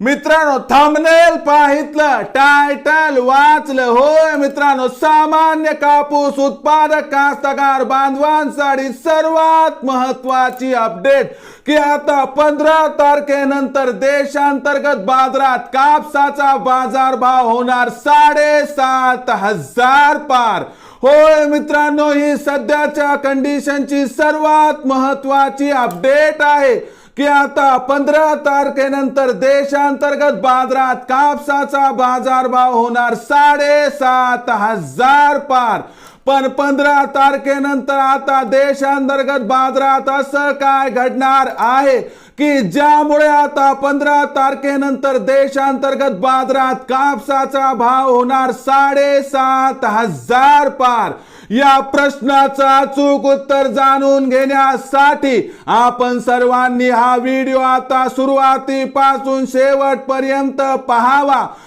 मित्रांनो thumbnail पाहितलं title वाचलं. होय मित्रांनो सामान्य कापूस उत्पादक कास्तकार बांधवांसाठी सर्वात महत्वाची अपडेट की आता पंधरा तारखेनंतर देशांतर्गत बाजारात कापसाचा बाजारभाव होणार साडेसात हजार पार. होय मित्रांनो ही सध्याच्या कंडिशनची सर्वात महत्वाची अपडेट आहे. की आता पंधरा तारखेनंतर देशांतर्गत बाजारात कापसाचा बाजारभाव होणार साडेसात हजार पार. पण पंधरा तारखेनंतर आता देशांतर्गत बाजारात असं काय घडणार आहे? की ज्यामुळे आता पंधरा तारखेनंतर देशांतर्गत बाजारात कापसाचा भाव होणार साडेसात हजार पार? या प्रश्नाचं अचूक उत्तर जाणून घेण्यासाठी आपण सर्वांनी हा व्हिडिओ आता सुरुवातीपासून शेवटपर्यंत पाहावा.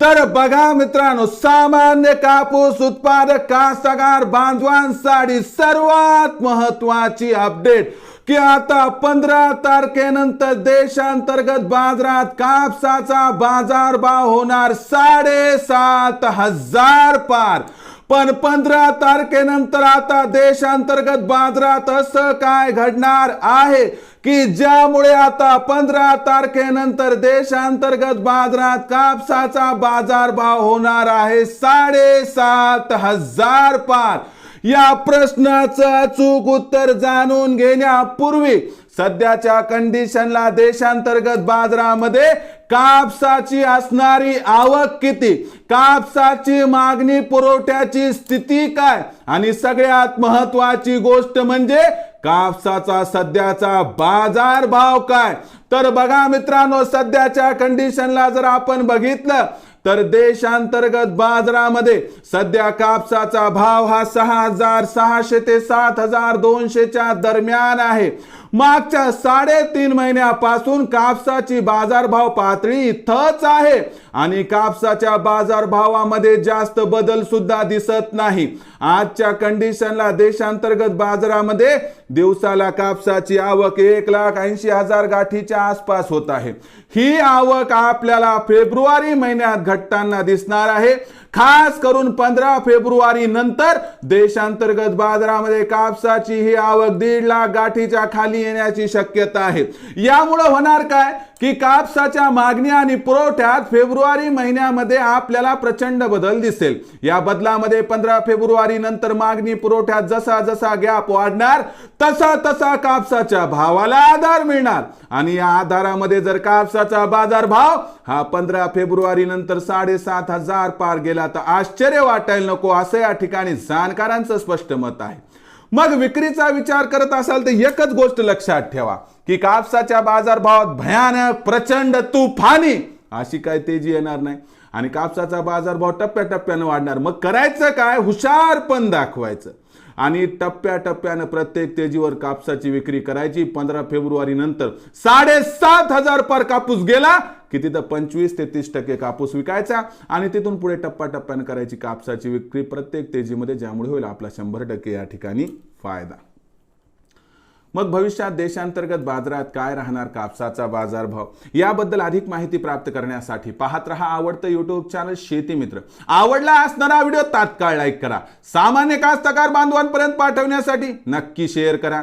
तर बघा मित्रांनो सामान्य कापूस उत्पादक कास्तकार बांधवांसाठी सर्वात महत्वाची अपडेट की आता पंधरा तारखेनंतर देशांतर्गत बाजारात कापसाचा बाजारभाव होणार साडेसात हजार पार. पण पंधरा तारखेनंतर आता देशांतर्गत बाजारात असं काय घडणार आहे? की ज्यामुळे आता पंधरा तारखेनंतर देशांतर्गत बाजारात कापसाचा बाजारभाव होणार आहे साडेसात हजार पार? या प्रश्नाचं अचूक उत्तर जाणून घेण्यापूर्वी सध्याच्या कंडिशनला देशांतर्गत बाजारामध्ये कापसाची असणारी आवक किती? कापसाची मागणी पुरवठ्याची स्थिती काय? आणि सगळ्यात महत्वाची गोष्ट म्हणजे कापसाचा सध्याचा बाजार भाव काय? तर बघा मित्रांनो सध्याच्या कंडिशनला जर आपण बघितलं तर देशांतर्गत बाजारामध्ये सध्या कापसाचा भाव हा सहा हजार सहाशे ते सात हजार दोनशेच्या दरम्यान आहे. मागच्या साडेतीन महिन्यापासून कापसाची बाजारभाव पातळी इथंच आहे आणि कापसाच्या बाजारभावामध्ये जास्त बदल सुद्धा दिसत नाही. आजच्या कंडिशनला देशांतर्गत बाजारामध्ये दिवसाला कापसाची आवक एक लाख ऐंशी हजार गाठीच्या आसपास होत आहे. ही आवक आपल्याला फेब्रुवारी महिन्यात घटताना दिसणार आहे. खास करून पंधरा फेब्रुवारी नंतर देशांतर्गत बाजारामध्ये कापसाची ही आवक दीड लाख गाठीच्या खाली येण्याची शक्यता आहे. यामुळे होणार काय? की कापसाच्या मागणी आणि पुरवठ्यात फेब्रुवारी महिन्यामध्ये आपल्याला प्रचंड बदल दिसेल. या बदलामध्ये पंधरा फेब्रुवारी नंतर मागणी पुरवठ्यात जसा जसा गॅप वाढणार तसा तसा कापसाच्या भावाला आधार मिळणार. आणि या आधारामध्ये जर कापसाचा बाजार भाव हा पंधरा फेब्रुवारी नंतर साडेसात हजार पार गेला तर आश्चर्य वाटायला नको असं या ठिकाणी जाणकारांचं स्पष्ट मत आहे. मग विक्रीचा विचार करत असाल तर एकच गोष्ट लक्षात ठेवा की कापसाच्या बाजारभावात भयानक प्रचंड तुफानी अशी काय तेजी येणार नाही. आणि कापसाचा बाजारभाव टप्प्याटप्प्यानं वाढणार. मग करायचं काय? हुशार पण दाखवायचं. आणि टप्प्याटप्प्यानं प्रत्येक तेजीवर कापसाची विक्री करायची. पंधरा फेब्रुवारी नंतर साडेसात हजार पर कापूस गेला की तिथं पंचवीस ते तीस टक्के कापूस विकायचा आणि तिथून पुढे टप्प्याटप्प्यानं करायची कापसाची विक्री प्रत्येक तेजीमध्ये ज्यामुळे होईल आपला शंभर टक्के या ठिकाणी फायदा. मग भविष्यात देशांतर्गत बाजारात काय राहणार कापसाचा बाजारभाव? याबद्दल अधिक माहिती प्राप्त करण्यासाठी पाहत रहा आवडतं युट्यूब चॅनल शेती मित्र. आवडला असणारा व्हिडिओ तात्काळ लाईक करा. सामान्य कास्तकार बांधवांपर्यंत पाठवण्यासाठी नक्की शेअर करा.